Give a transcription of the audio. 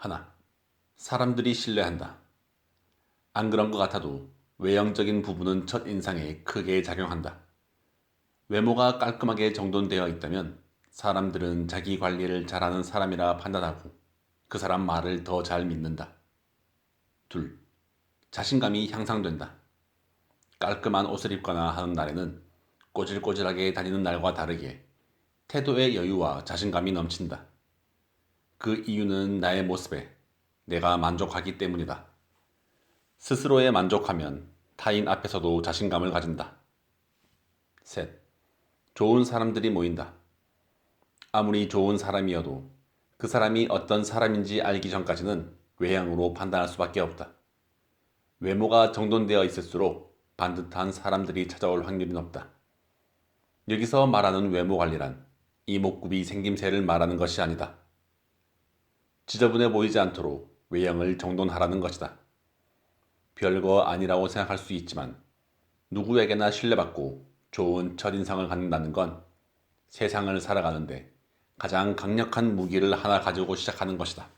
하나. 사람들이 신뢰한다. 안 그런 것 같아도 외형적인 부분은 첫 인상에 크게 작용한다. 외모가 깔끔하게 정돈되어 있다면 사람들은 자기 관리를 잘하는 사람이라 판단하고 그 사람 말을 더 잘 믿는다. 둘. 자신감이 향상된다. 깔끔한 옷을 입거나 하는 날에는 꼬질꼬질하게 다니는 날과 다르게 태도의 여유와 자신감이 넘친다. 그 이유는 나의 모습에 내가 만족하기 때문이다. 스스로에 만족하면 타인 앞에서도 자신감을 가진다. 셋. 좋은 사람들이 모인다. 아무리 좋은 사람이어도 그 사람이 어떤 사람인지 알기 전까지는 외향으로 판단할 수밖에 없다. 외모가 정돈되어 있을수록 반듯한 사람들이 찾아올 확률이 높다. 여기서 말하는 외모 관리란 이목구비 생김새를 말하는 것이 아니다. 지저분해 보이지 않도록 외형을 정돈하라는 것이다. 별거 아니라고 생각할 수 있지만 누구에게나 신뢰받고 좋은 첫인상을 갖는다는 건 세상을 살아가는데 가장 강력한 무기를 하나 가지고 시작하는 것이다.